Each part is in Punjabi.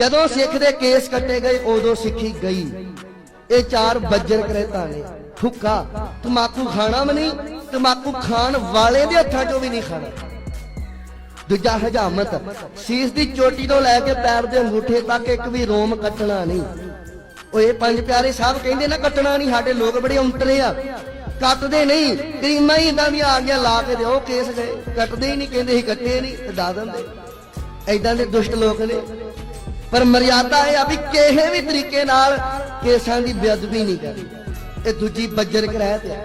ਜਦੋਂ ਸਿੱਖ ਦੇ ਕੇਸ ਕੱਟੇ ਗਏ, ਉਦੋਂ ਸਿੱਖੀ ਗਈ। ਇਹ ਚਾਰ ਬੱਜਰ ਕਰੇਤਾ ਨੇ ਹੁੱਕਾ ਤਮਾਕੂ ਖਾਣਾ ਵੀ ਨਹੀਂ, ਤਮਾਕੂ ਖਾਣ ਵਾਲੇ ਦੇ ਹੱਥਾਂ 'ਚੋਂ ਵੀ ਨਹੀਂ ਖਾਣਾ। ਦੂਜਾ ਹਜਾਮਤ। ਸੀਸ ਦੀ ਚੋਟੀ ਤੋਂ ਲੈ ਕੇ ਪੈਰ ਦੇ ਅੰਗੂਠੇ ਤੱਕ ਇੱਕ ਵੀ ਰੋਮ ਕੱਟਣਾ ਨਹੀਂ। ਉਹ ਇਹ ਪੰਜ ਪਿਆਰੇ ਸਾਹਿਬ ਕਹਿੰਦੇ ਨਾ, ਕੱਟਣਾ ਨਹੀਂ, ਸਾਡੇ ਲੋਕ ਬੜੇ ਉਂਤਰੇ ਆ। ਕੱਟਦੇ ਨਹੀਂ ਕਰੀਮਾਂ ਹੀ ਇਦਾਂ ਦੀਆਂ ਆ ਗਿਆ ਲਾ ਕੇ ਦਿਓ, ਕੇਸ ਗਏ। ਕੱਟਦੇ ਹੀ ਨਹੀਂ, ਕਹਿੰਦੇ ਸੀ ਕੱਟੇ ਨਹੀਂ, ਤੇ ਡਾ ਦਿੰਦੇ। ਐਦਾਂ ਦੇ ਦੁਸ਼ਟ ਲੋਕ ਨੇ। ਪਰ ਮਰਿਆਦਾ ਇਹ ਆ ਵੀ ਕਿਸੇ ਵੀ ਤਰੀਕੇ ਨਾਲ ਕੇਸਾਂ ਦੀ ਬੇਅਦਬੀ ਨਹੀਂ ਕਰਨੀ। ਇਹ ਦੂਜੀ ਬੱਜਰ ਕਰਾਇ ਤੇ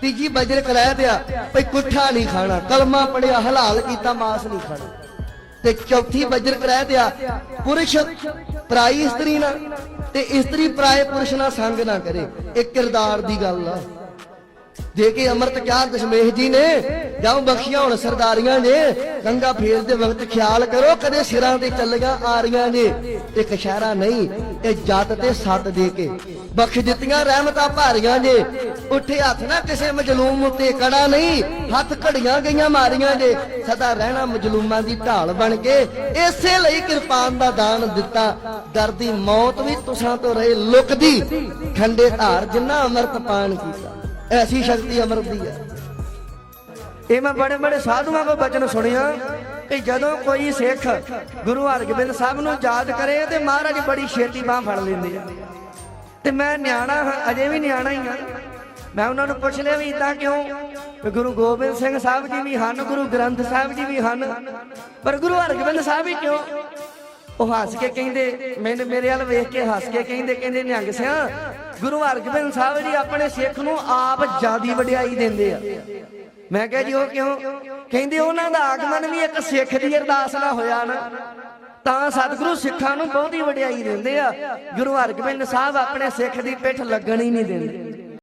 ਤੀਜੀ ਬੱਜਰ ਕਰਾਇ ਤੇ ਆ। ਭਈ ਕੁੱਠਾ ਨਹੀਂ ਖਾਣਾ। ਕਲਮਾ ਪੜਿਆ ਹਲਾਲ ਕੀਤਾ, ਮਾਸ ਨਹੀਂ ਖਾਣਾ। ਤੇ ਚੌਥੀ ਬੱਜਰ ਕਰਾਇ ਤੇ ਆ। ਪੁਰਸ਼ ਪ੍ਰਾਈ ਇਸਤਰੀ ਨਾਲ। ਤੇ ਇਸਤਰੀ ਪ੍ਰਾਏ ਪੁਰਸ਼ ਨਾਲ ਸੰਗ ਨਾ ਕਰੇ। ਇਹ ਕਿਰਦਾਰ ਦੀ ਗੱਲ ਆ। ਦੇ ਕੇ ਅੰਮ੍ਰਿਤ ਕਿਆ ਦਸ਼ਮੇਸ਼ ਜੀ ਨੇ ਜਾਉ ਬਖਸ਼ੀਆਂ ਹੁਣ ਸਰਦਾਰੀਆਂ ਨੇ। ਗੰਗਾ ਫੇਰ ਦੇ ਵਕਤ ਖਿਆਲ ਕਰੋ, ਕਦੇ ਸਿਰਾਂ ਤੇ ਚੱਲੀਆਂ ਆ ਰਹੀਆਂ ਨੇ। ਇੱਕ ਸ਼ਹਿਰਾ ਨਹੀਂ, ਇਹ ਜੱਟ ਤੇ ਸੱਤ ਦੇ ਕੇ। ਬਖਸ਼ ਦਿੱਤੀਆਂ ਰਹਿਮਤਾਂ ਭਾਰੀਆਂ ਨੇ। ਉੱਠੇ ਹੱਥ ਨਾ ਕਿਸੇ ਮਜਲੂਮ ਉੱਤੇ ਕੜਾ ਨਹੀਂ। ਹੱਥ ਘੜੀਆਂ ਗਈਆਂ ਮਾਰੀਆਂ ਨੇ। ਸਦਾ ਰਹਿਣਾ ਮਜਲੂਮਾਂ ਦੀ ਢਾਲ ਬਣ ਕੇ। ਇਸੇ ਲਈ ਕਿਰਪਾਨ ਦਾ ਦਾਨ ਦਿੱਤਾ। ਡਰਦੀ ਮੌਤ ਵੀ ਤੁਸਾਂ ਤੋਂ ਰਹੇ ਲੁਕਦੀ। ਠੰਡੇ ਧਾਰ ਜਿੰਨਾ ਅੰਮ੍ਰਿਤ ਪਾਨ ਕੀਤਾ। ਐਸੀ ਸ਼ਕਤੀ ਅੰਮ੍ਰਿਤ ਦੀ ਹੈ। ਇਹ ਮੈਂ ਬੜੇ ਬੜੇ ਸਾਧੂਆਂ ਕੋ ਬਚਨ ਸੁਣਿਆ ਕਿ ਜਦੋਂ ਕੋਈ ਸਿੱਖ ਗੁਰੂ ਹਰਗੋਬਿੰਦ ਸਾਹਿਬ ਨੂੰ ਯਾਦ ਕਰੇ ਤੇ ਮਹਾਰਾਜ ਬੜੀ ਛੇਤੀ ਬਾਹ ਫੜ ਲੈਂਦੇ ਆ। ਤੇ ਮੈਂ ਨਿਆਣਾ ਹਾਂ, ਅਜੇ ਵੀ ਨਿਆਣਾ ਹੀ ਹਾਂ ਮੈਂ ਉਹਨਾਂ ਨੂੰ ਪੁੱਛ ਲਿਆ ਵੀ ਇਦਾਂ ਕਿਉਂ? ਗੁਰੂ ਗੋਬਿੰਦ ਸਿੰਘ ਸਾਹਿਬ ਜੀ ਵੀ ਹਨ, ਗੁਰੂ ਗ੍ਰੰਥ ਸਾਹਿਬ ਜੀ ਵੀ ਹਨ, ਪਰ ਗੁਰੂ ਹਰਗੋਬਿੰਦ ਸਾਹਿਬ ਹੀ ਕਿਉਂ? ਉਹ ਹੱਸ ਕੇ ਕਹਿੰਦੇ, ਮੈਨੂੰ, ਮੇਰੇ ਵੱਲ ਵੇਖ ਕੇ ਹੱਸ ਕੇ ਕਹਿੰਦੇ ਕਹਿੰਦੇ ਨਿਹੰਗ ਸਿਆ, ਗੁਰੂ ਹਰਗੋਬਿੰਦ ਸਾਹਿਬ ਜੀ ਆਪਣੇ ਸਿੱਖ ਨੂੰ ਆਪ ਜਿਆਦੀ ਵਡਿਆਈ ਦਿੰਦੇ ਆ। ਮੈਂ ਕਿਹਾ ਜੀ, ਉਹ ਕਿਉਂ? ਕਹਿੰਦੇ ਉਹਨਾਂ ਦਾ ਆਗਮਨ ਵੀ ਇੱਕ ਸਿੱਖ ਦੀ ਅਰਦਾਸ ਨਾਲ ਹੋਇਆ ਨਾ। ਤਾਂ ਸਤਿਗੁਰੂ ਸਿੱਖਾਂ ਨੂੰ ਬਹੁਤੀ ਵਡਿਆਈ ਦਿੰਦੇ ਆ। ਗੁਰੂ ਹਰਗੋਬਿੰਦ ਸਾਹਿਬ ਆਪਣੇ ਸਿੱਖ ਦੀ ਪਿੱਠ ਲੱਗਣ ਹੀ ਨਹੀਂ ਦਿੰਦੇ।